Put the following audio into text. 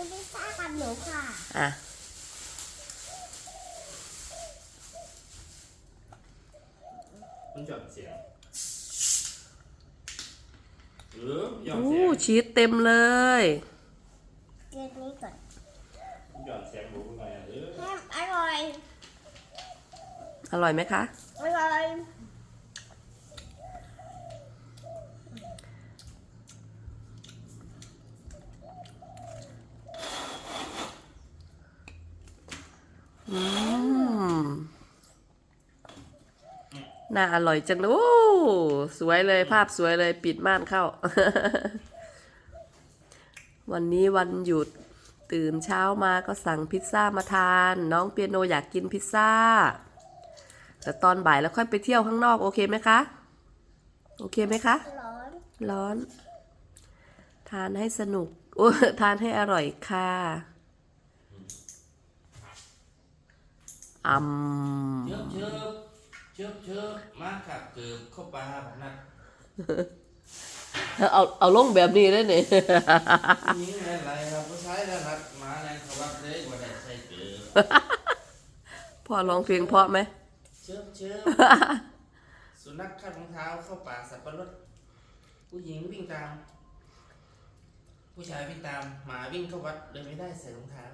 กินพิซซ่ากับหนูค่ะอะมันหย่อนเสียงหรือหย่อนอู้เสียงชีสเต็มเลยกินนี้ก่อนหย่อนเสียงรู้ไงอะเออ แฮมอร่อย อร่อยไหมคะ อร่อย อืมน่าอร่อยจังเลยโอ้สวยเลยภาพสวยเลยปิดม่านเข้า วันนี้วันหยุดตื่นเช้ามาก็สั่งพิซซ่ามาทาน น้องเปียโนอยากกินพิซซ่า แต่ตอนบ่ายแล้วค่อยไปเที่ยวข้างนอกโอเคไหมคะ โอเคไหมคะ ร้อน ร้อน ทานให้สนุกโอ้ทานให้อร่อยค่ะ อืมเชิบเชิบเชิบเชิบมาขับเกือบเข้าปลาแบบนั้นเอาเอาลงแบบนี้ได้เนี่ยนี่อะไรครับผู้ชายแล้วรัดมาแรงเขาวัดเลยว่าได้ใส่เกือบพ่อร้องเพลงเพราะไหมเชิบเชิบสุนัขขัดรองเท้าเข้าป่าสับปะรดผู้หญิงวิ่งตาม ผู้ชายวิ่งตามหมาวิ่งเข้าวัดเลยไม่ได้ใส่รองเท้า